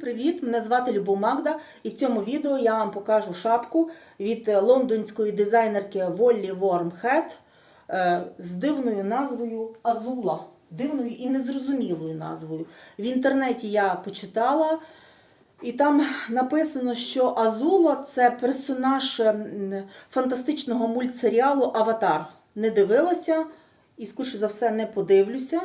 Привіт! Мене звати Любов Магда, і в цьому відео я вам покажу шапку від е, лондонської дизайнерки Воллі Вормхед е, з дивною назвою Азула. Дивною і незрозумілою назвою. В інтернеті я почитала, і там написано, що Азула це персонаж фантастичного мультсеріалу Аватар. Не дивилася і, скоріше за все, не подивлюся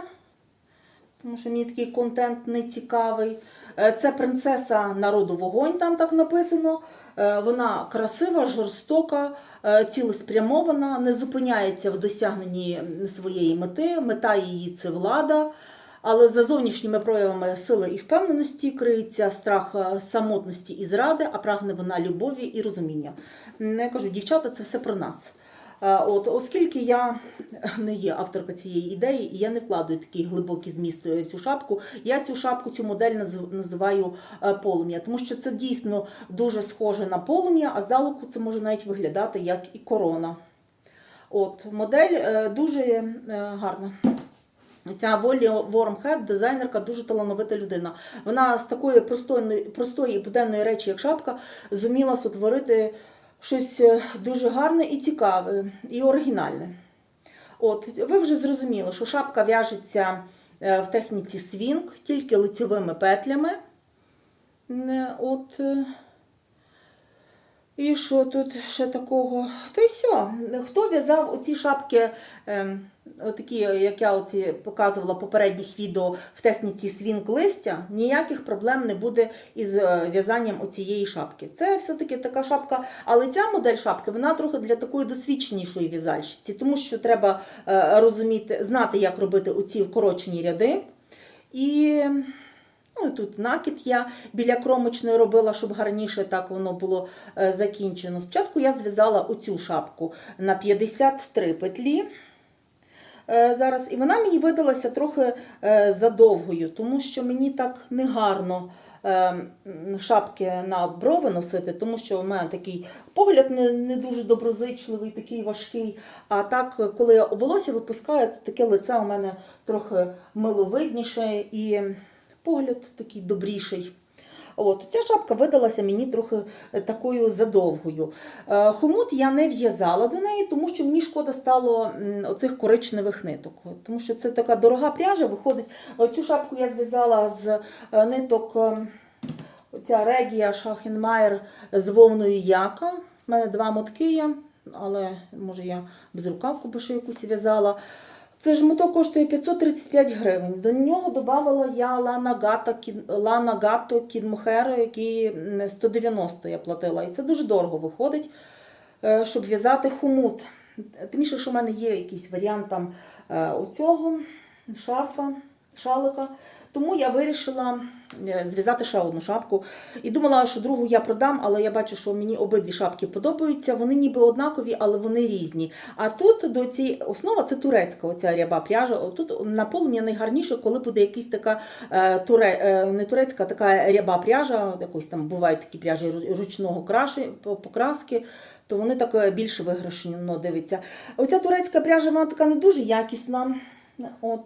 тому що мені такий контент не цікавий. Е, Це принцеса народу вогонь, там так написано. Е, Вона красива, жорстока, е, цілеспрямована, не зупиняється в досягненні своєї мети. Мета її це влада. Але за зовнішніми проявами сили і впевненості криється страх самотності і зради, а прагне вона любові і розуміння. Я кажу, дівчата, це все про нас. Е, От, оскільки я не є авторка цієї ідеї, і я не вкладаю такий глибокий зміст в цю шапку, я цю шапку, цю модель називаю е, полум'я, тому що це дійсно дуже схоже на полум'я, а здалеку це може навіть виглядати як і корона. От, модель е, дуже е, гарна. Ця Волі Вормхед, дизайнерка, дуже талановита людина. Вона з такої простої, простої буденної речі, як шапка, зуміла сотворити щось е, дуже гарне і цікаве, і оригінальне. От, ви вже зрозуміли, що шапка в'яжеться е, в техніці свінг, тільки лицьовими петлями. Е, От, і що тут ще такого? Та й все. Хто в'язав оці шапки, ем, отакі, як я оці показувала в попередніх відео в техніці свінг листя, ніяких проблем не буде із е, в'язанням оцієї шапки. Це все-таки така шапка, але ця модель шапки вона трохи для такої досвідченішої в'язальщиці, тому що треба е, розуміти, знати, як робити оці вкорочені ряди. І Ну, тут накид я біля кромочної робила, щоб гарніше так воно було е, закінчено. Спочатку я зв'язала оцю шапку на 53 петлі. Е, Зараз, і вона мені видалася трохи е, задовгою, тому що мені так негарно шапки на брови носити, тому що в мене такий погляд не, не дуже доброзичливий, такий важкий. А так, коли я волосся випускаю, то таке лице у мене трохи миловидніше і погляд такий добріший. От, Ця шапка видалася мені трохи е, такою задовгою. Е, Хомут я не в'язала до неї, тому що мені шкода стало оцих коричневих ниток. Тому що це така дорога пряжа, виходить. Цю шапку я зв'язала з е, ниток е, ця Регія Шахенмайер з вовною яка. У мене два мотки є, але може я без рукавку би ще якусь в'язала. Це ж моток коштує 535 гривень. До нього додавала я Лана Гато Кідмохер, який 190 я платила. І це дуже дорого виходить, е, щоб в'язати хомут. Тим більше, що в мене є якийсь варіант там е, оцього шарфа, шалика. Тому я вирішила е, зв'язати ще одну шапку. І думала, що другу я продам, але я бачу, що мені обидві шапки подобаються. Вони ніби однакові, але вони різні. А тут до цієї основа це турецька оця ряба пряжа. Тут на полум'я найгарніше, коли буде якась така е, туре, е, не турецька, така ряба пряжа, якось там бувають такі пряжі ручного краші, покраски. То вони так більш виграшно дивиться. Оця турецька пряжа, вона така не дуже якісна. От.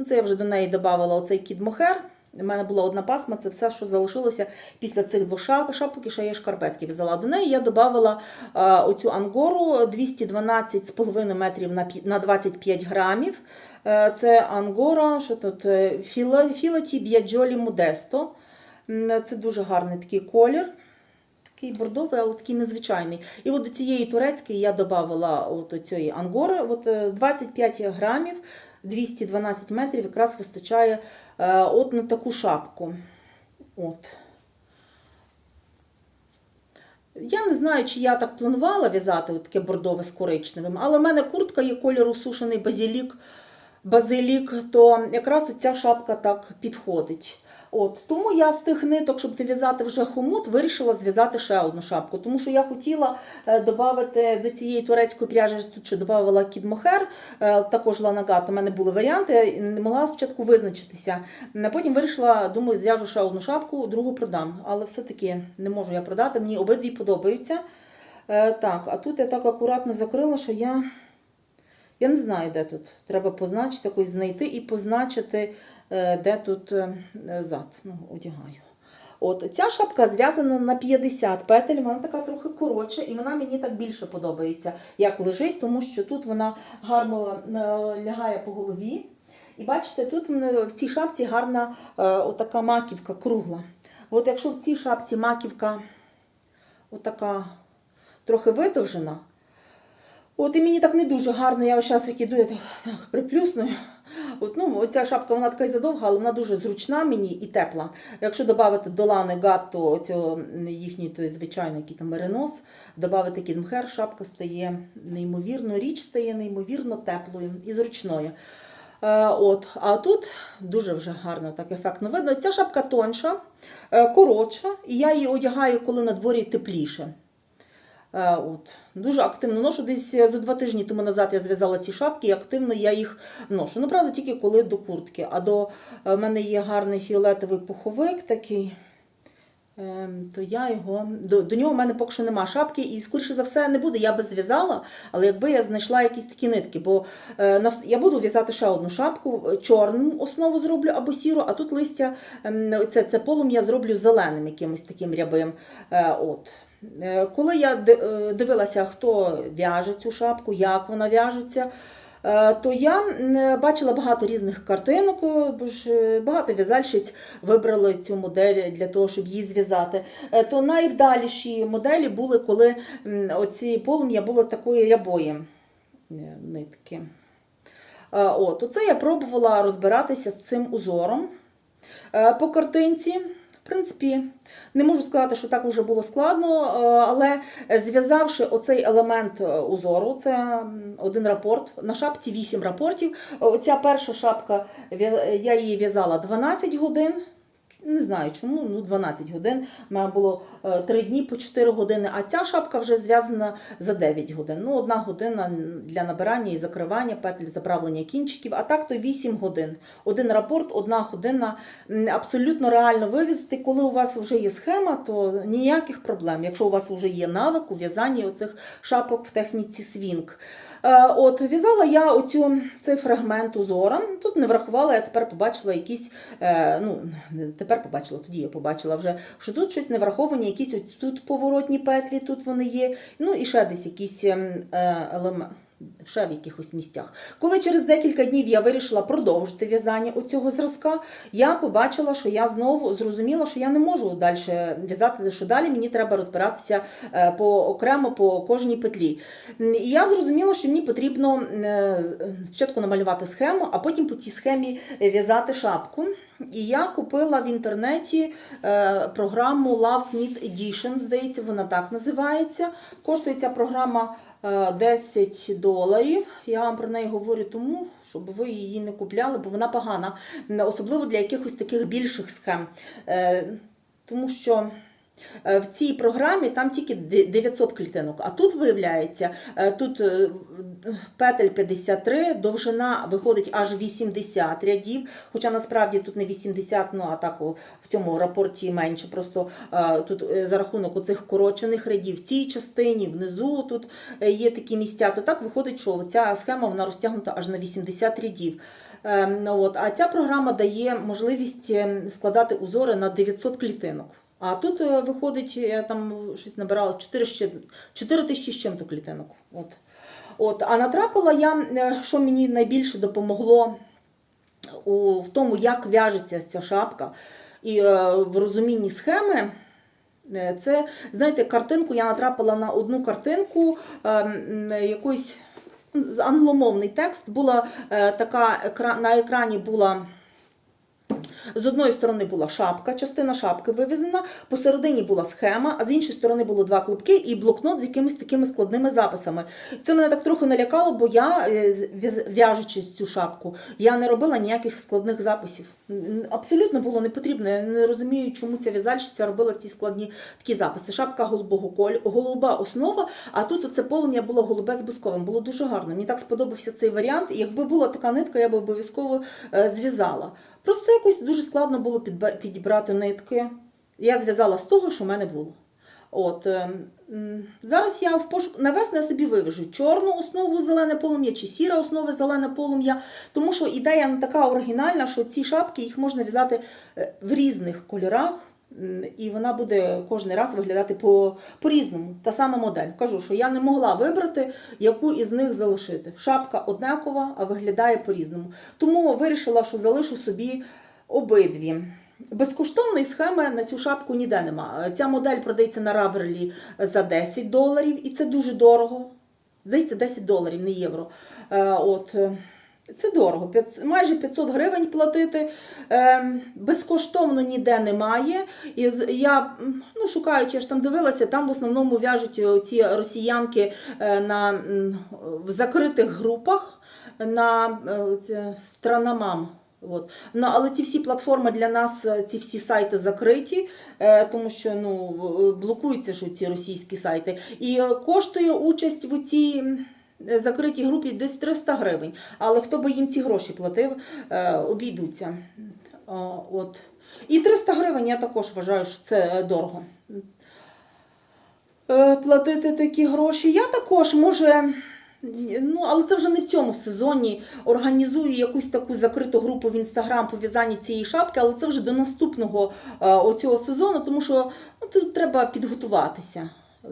Ну, Це я вже до неї додавала оцей кід мохер. У мене була одна пасма, це все, що залишилося після цих двох шап- шапок, і ще я шкарпетки взяла. До неї я додавала е, оцю ангору 212,5 метрів на на 25 грамів. Е, це ангора, що тут е, Філоті Б'яджолі Модесто. Це дуже гарний такий колір. Такий бордовий, але такий незвичайний. І от до цієї турецької я додавала от цієї ангори. От е, 25 грамів, 212 метрів якраз вистачає е, от на таку шапку. От. Я не знаю, чи я так планувала в'язати таке бордове з коричневим, але в мене куртка є кольору сушений базилік, базилік, то якраз ця шапка так підходить. От, тому я з тих ниток, щоб не в'язати вже хомут, вирішила зв'язати ще одну шапку. Тому що я хотіла е, додати до цієї турецької пряжі, тут додавала кідмохер, е, також ланагат. У мене були варіанти, не могла спочатку визначитися. Потім вирішила, думаю, зв'яжу ще одну шапку, другу продам. Але все-таки не можу я продати, мені обидві подобаються. Е, Так, а тут я так акуратно закрила, що я. Я не знаю, де тут. Треба позначити, якось знайти і позначити, е, де тут е, зад. Ну, одягаю. От ця шапка зв'язана на 50 петель, вона така трохи коротша, і вона мені так більше подобається, як лежить, тому що тут вона гарно е, лягає по голові. І бачите, тут в цій шапці гарна е, отака маківка кругла. От якщо в цій шапці маківка отака трохи видовжена, от і мені так не дуже гарно, я зараз як іду, я так, так приплюсную. От, ну, оця шапка вона така й задовга, але вона дуже зручна мені і тепла. Якщо додати до лани гатто цього їхній звичайний який там меринос, додати кідмхер, шапка стає неймовірно, річ стає неймовірно теплою і зручною. Е, От, а тут дуже вже гарно, так ефектно видно. Ця шапка тонша, е, коротша, і я її одягаю, коли на дворі тепліше. Е, От. Дуже активно ношу. Десь за два тижні тому назад я зв'язала ці шапки і активно я їх ношу. Ну, правда, тільки коли до куртки. А до е, в мене є гарний фіолетовий пуховик такий. Ем, То я його до, до нього в мене поки що нема шапки, і скоріше за все не буде. Я би зв'язала, але якби я знайшла якісь такі нитки, бо е, я буду в'язати ще одну шапку, е, чорну основу зроблю або сіру, а тут листя ем, це, це полум'я зроблю зеленим, якимось таким рябим. Е, от. Е, Коли я е, дивилася, хто в'яже цю шапку, як вона в'яжеться, е, то я бачила багато різних картинок, бо ж багато в'язальщиць вибрали цю модель для того, щоб її зв'язати. То найвдаліші моделі були, коли оці полум'я було такої рябої нитки. От, оце я пробувала розбиратися з цим узором по картинці. Принципі, не можу сказати, що так вже було складно, е, але зв'язавши оцей елемент е, узору, це один рапорт. На шапці 8 рапортів. Оця перша шапка, я її в'язала 12 годин. Не знаю чому, ну 12 годин. Мене було 3 дні по 4 години, а ця шапка вже зв'язана за 9 годин. Ну, одна година для набирання і закривання петель, заправлення кінчиків, а так то 8 годин. Один рапорт, одна година. Абсолютно реально вивезти. Коли у вас вже є схема, то ніяких проблем. Якщо у вас вже є навик у в'язанні оцих шапок в техніці свінг. Е, От в'язала я оцю цей фрагмент узора. Тут не врахувала, я тепер побачила якісь. Е, ну тепер побачила, тоді я побачила вже, що тут щось не враховані, якісь ось тут поворотні петлі, тут вони є. Ну і ще десь якісь ем, е, елементи. Ще в якихось місцях. Коли через декілька днів я вирішила продовжити в'язання оцього зразка, я побачила, що я знову зрозуміла, що я не можу далі в'язати, що далі мені треба розбиратися е, по окремо по кожній петлі. І я зрозуміла, що мені потрібно е, спочатку намалювати схему, а потім по цій схемі в'язати шапку. І я купила в інтернеті е, програму Love Need Edition, здається, вона так називається. Коштує ця програма е, 10 доларів. Я вам про неї говорю тому, щоб ви її не купляли, бо вона погана, особливо для якихось таких більших схем. Е, Тому що е, в цій програмі там тільки 900 клітинок, а тут виявляється, е, тут е, петель 53, довжина виходить аж 80 рядів, хоча насправді тут не 80, ну а так в цьому рапорті менше. Просто е, тут е, за рахунок оцих корочених рядів в цій частині, внизу тут е, є такі місця, то так виходить, що ця схема вона розтягнута аж на 80 рядів. Е, ну, а ця програма дає можливість е, складати узори на 900 клітинок. А тут е, виходить, я там щось набирала 4, 4 тисячі з чим-то клітинок. От. От, а натрапила я, е, що мені найбільше допомогло у, в тому, як в'яжеться ця шапка, і е, в розумінні схеми. Це, знаєте, картинку я натрапила на одну картинку м, англомовний текст. Була така на екрані була. З одної сторони була шапка, частина шапки вивезена, посередині була схема, а з іншої сторони було два клубки і блокнот з якимись такими складними записами. Це мене так трохи налякало, бо я, е, в'яжучи цю шапку, я не робила ніяких складних записів. Абсолютно було не потрібно. Я не розумію, чому ця в'язальщиця робила ці складні такі записи. Шапка голубого кольору, голуба основа, а тут оце полум'я було голубе з бусковим. Було дуже гарно. Мені так сподобався цей варіант. Якби була така нитка, я б обов'язково е, зв'язала. Просто якось дуже складно було підібрати нитки. Я зв'язала з того, що в мене було. От, е, зараз я в пошук навесну я собі вивяжу чорну основу зелене полум'я чи сіра основа зелене полум'я, тому що ідея не така оригінальна, що ці шапки їх можна в'язати е, в різних кольорах. І вона буде кожен раз виглядати по, по-різному. Та сама модель. Кажу, що я не могла вибрати, яку із них залишити. Шапка однакова, а виглядає по-різному. Тому вирішила, що залишу собі обидві. Безкоштовної схеми на цю шапку ніде нема. Ця модель продається на Раверлі за 10 доларів, і це дуже дорого. Здається, 10 доларів, не євро. Е, От. е, Це дорого, майже 500 гривень платити. Е, безкоштовно ніде немає. І я, ну, шукаючи, я ж там дивилася, там в основному в'яжуть ці росіянки на, в закритих групах на це, странамам. От. Ну, але ці всі платформи для нас, е, ці всі сайти закриті, е, тому що ну, е, блокуються ж ці російські сайти. І коштує участь в цій закритій групі десь 300 гривень. Але хто би їм ці гроші платив, обійдуться. От. І 300 гривень я також вважаю, що це дорого. Платити такі гроші. Я також може. Ну, але це вже не в цьому сезоні. Організую якусь таку закриту групу в інстаграм по в'язанню цієї шапки, але це вже до наступного е, оцього сезону, тому що ну, тут треба підготуватися.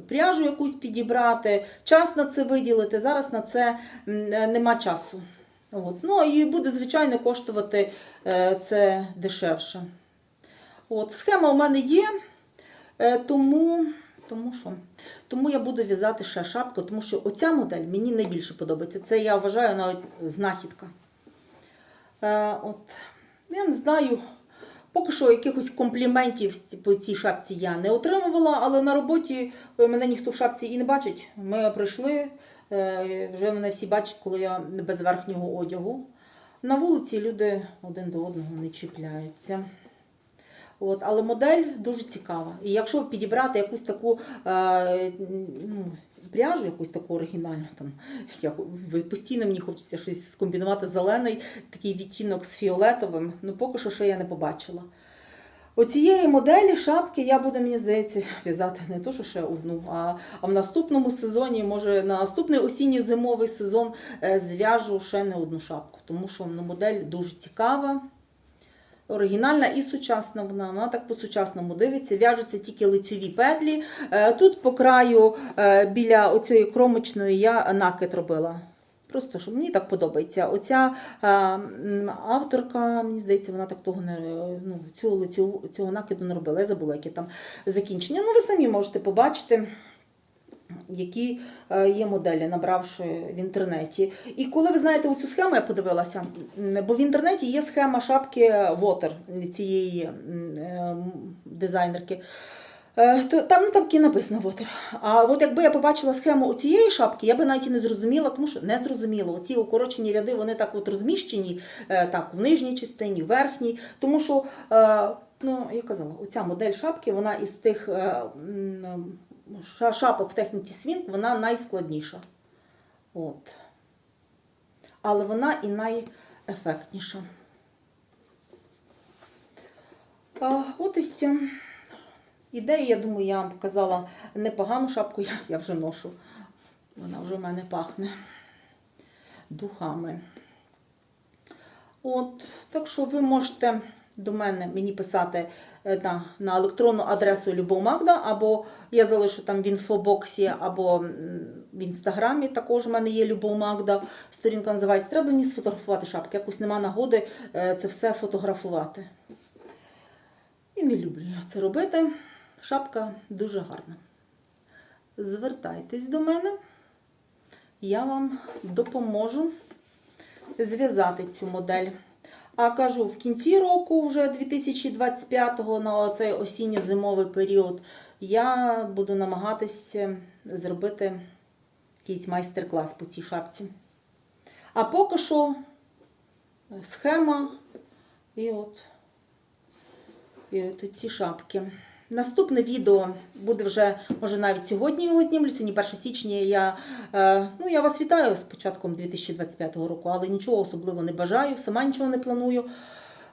Пряжу якусь підібрати, час на це виділити. Зараз на це е, нема часу. От. Ну і буде, звичайно, коштувати е, це дешевше. От, схема у мене є, тому, тому що? Тому я буду в'язати ще шапку, тому що оця модель мені найбільше подобається. Це я вважаю навіть знахідка. Е, от, я не знаю, поки що якихось компліментів по цій шапці я не отримувала, але на роботі е, мене ніхто в шапці і не бачить. Ми прийшли, е, вже мене всі бачать, коли я без верхнього одягу. На вулиці люди один до одного не чіпляються. От, але модель дуже цікава. І якщо підібрати якусь таку е, ну, пряжу, якусь таку оригінальну, там, як, постійно мені хочеться щось скомбінувати зелений, такий відтінок з фіолетовим, ну поки що ще я не побачила. Оцієї моделі шапки я буду, мені здається, в'язати не то, що ще одну, а, в наступному сезоні, може, на наступний осінньо-зимовий сезон е, зв'яжу ще не одну шапку, тому що ну, модель дуже цікава. Оригінальна і сучасна вона, вона так по-сучасному дивиться, в'яжуться тільки лицеві петлі. Е, Тут по краю е, біля оцієї кромочної я накид робила. Просто що мені так подобається. Оця е, авторка, мені здається, вона так того не ну, цього, лицю- цього накиду не робила. Я забула, яке там закінчення. Ну, ви самі можете побачити які е, є моделі, набравши в інтернеті. І коли ви знаєте оцю схему, я подивилася, бо в інтернеті є схема шапки Water цієї е, дизайнерки. Е, То там, ну, там таки написано Water. А от якби я побачила схему цієї шапки, я би навіть і не зрозуміла, тому що не зрозуміло. Оці укорочені ряди вони так от розміщені, так, в нижній частині, в верхній. Тому що, ну, я казала, оця модель шапки, вона із тих шапок в техніці свінг, вона найскладніша. От. Але вона і найефектніша. А, от і все. Ідею, я думаю, я вам показала непогану шапку, я, я вже ношу. Вона вже в мене пахне духами. От, так що ви можете до мене мені писати е, на, на електронну адресу Любов Магда, або я залишу там в інфобоксі, або в інстаграмі також у мене є Любов Магда. Сторінка називається Треба мені сфотографувати шапки. Якось нема нагоди е, це все фотографувати. І не люблю я це робити. Шапка дуже гарна. Звертайтесь до мене, я вам допоможу зв'язати цю модель. А кажу, в кінці року, вже 2025-го, на цей осінньо-зимовий період, я буду намагатися зробити якийсь майстер-клас по цій шапці. А поки що схема і от, і от ці шапки. Наступне відео буде вже, може навіть сьогодні його знімлю, сьогодні 1 січня. Я, е, ну, я вас вітаю з початком 2025 року, але нічого особливо не бажаю, сама нічого не планую.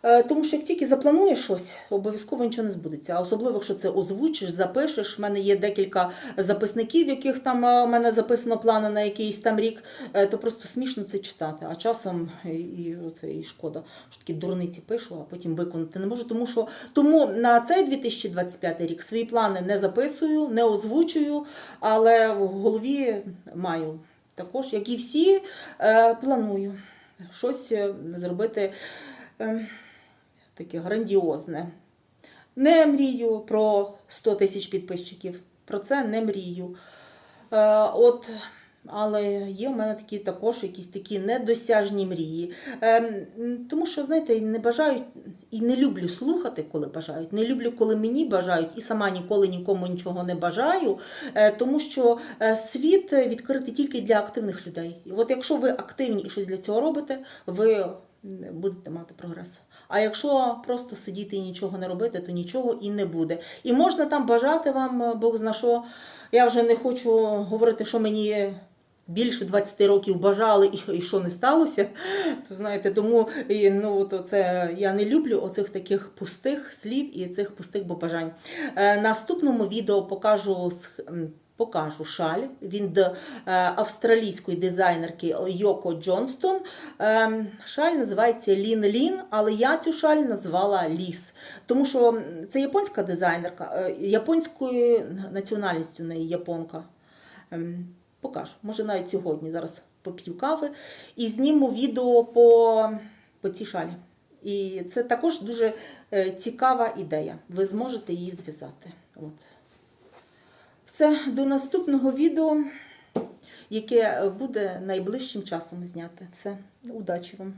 Е, Тому що як тільки заплануєш щось, обов'язково нічого не збудеться. А особливо, якщо це озвучиш, запишеш. У мене є декілька записників, в яких там е, у мене записано плани на якийсь там рік, е, то просто смішно це читати. А часом і, оце, і шкода, що такі дурниці пишу, а потім виконати не можу. Тому що тому на цей 2025 рік свої плани не записую, не озвучую, але в голові маю також, як і всі, е, планую щось е, зробити е, таке грандіозне. Не мрію про 100 тисяч підписчиків. Про це не мрію. Е, от, але є в мене такі також якісь такі недосяжні мрії. Е, тому що, знаєте, не бажають і не люблю слухати, коли бажають. Не люблю, коли мені бажають, і сама ніколи нікому нічого не бажаю. Е, тому що світ відкритий тільки для активних людей. І от якщо ви активні і щось для цього робите, ви будете мати прогрес. А якщо просто сидіти і нічого не робити, то нічого і не буде. І можна там бажати вам, е, Бог зна що. Я вже не хочу говорити, що мені. Більше 20 років бажали і, що не сталося, то знаєте, тому ну, то це я не люблю оцих таких пустих слів і цих пустих побажань. Е, наступному відео покажу покажу шаль. Він до е, австралійської дизайнерки Йоко Джонстон. Е, шаль називається Лін Лін, але я цю шаль назвала Ліс. Тому що це японська дизайнерка, е, японською національністю неї японка. Ем, Покажу. Може навіть сьогодні зараз поп'ю кави і зніму відео по, по цій шалі. І це також дуже цікава ідея. Ви зможете її зв'язати. От. Все, до наступного відео, яке буде найближчим часом зняти. Все, удачі вам!